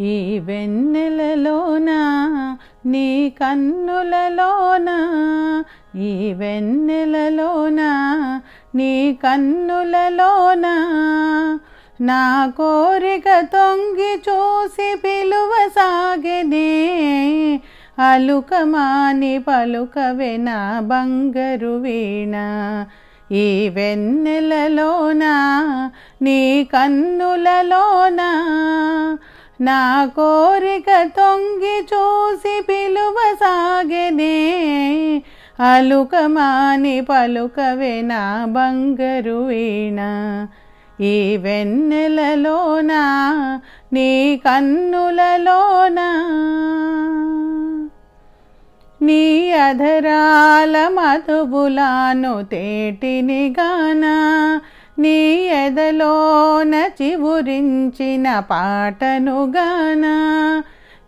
ఈ వెన్నెలలోన నీ కన్నులలోన ఈ వెన్నెలలోన నీ కన్నులలోన నా కోరిక తొంగి చూసి పిలువ సాగెనే అలుకమాని పలుకవే బంగరు వీణ. ఈ వెన్నెలలోన నీ కన్నులలోన? నా కోరిక తొంగి చూసి పిలువ సాగెనే అలుకమాని పలుకవే నా బంగరు వీణ. ఈ వెన్నెలలోన నీ కన్నులలో నీ అధరాల మధుబులాను తేటిని గాన నీ ఎదలోన చివురించిన పాటను గాన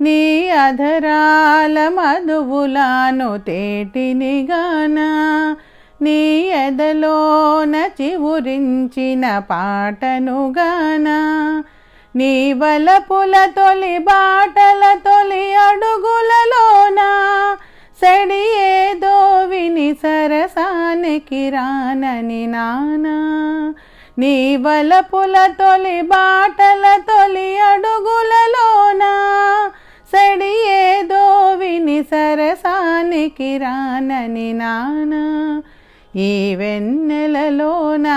నీ అధరాల మధుబులాను తేటిని గానా నీ ఎదలోన చివురించిన పాటను గాన నీ వలపుల తొలి బాటల తొలి అడుగుల సరసానికి రానని నానా. నీ వలపుల తొలి బాటల తొలి అడుగులలోన. సడి ఏదో విని సరసానికి రానని నానా. ఈ వెన్నెలలోన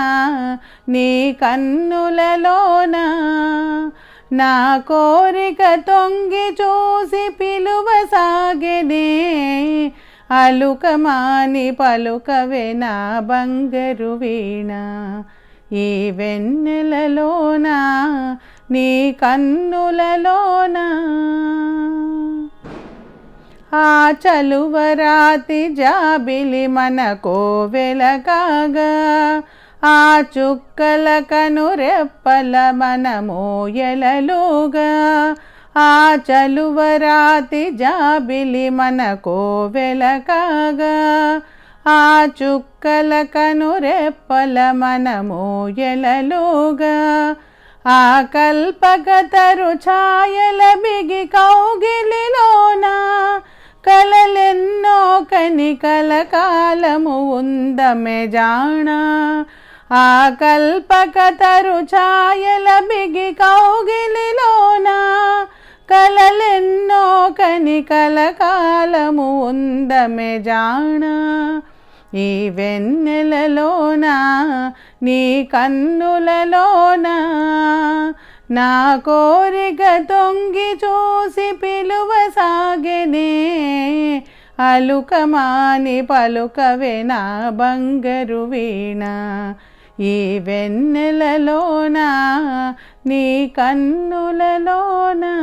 నీ కన్నులలోన. నా కోరిక తొంగి చూసి పిలువ సాగెనే. అలుకమాని పలుకవే నా బంగరు వీణ. ఈ వెన్నెలలోన నీ కన్నులలోన? ఆ చలువరాతి జాబిలి మనకో కోవెల ఆ చుక్కల కనురెప్పల మనమోయలలుగా ఆ చలువరాతి జాబిలి మన కోవెల ఆ చుక్కల కనురెప్పల మన మోయలలుగా ఆ కల్పగతరు ఛాయల బిగి కౌగిలిలోన కలలెన్నో కని కలకాలము ఉందమె జాణ ఆ కల్పకతరు ఛాయల బిగి కౌగిలిలోనా కలలెన్నో కని కలకాలము ఉందమె జాణ. ఈ వెన్నెలలోన నీ కన్నులలోన నా కోరిక తొంగి చూసి పిలువ సాగనే అలుకమాని పలుకవే నా బంగరు వీణ. ఈ వెన్నెలలోన నీ కన్నులలోనా?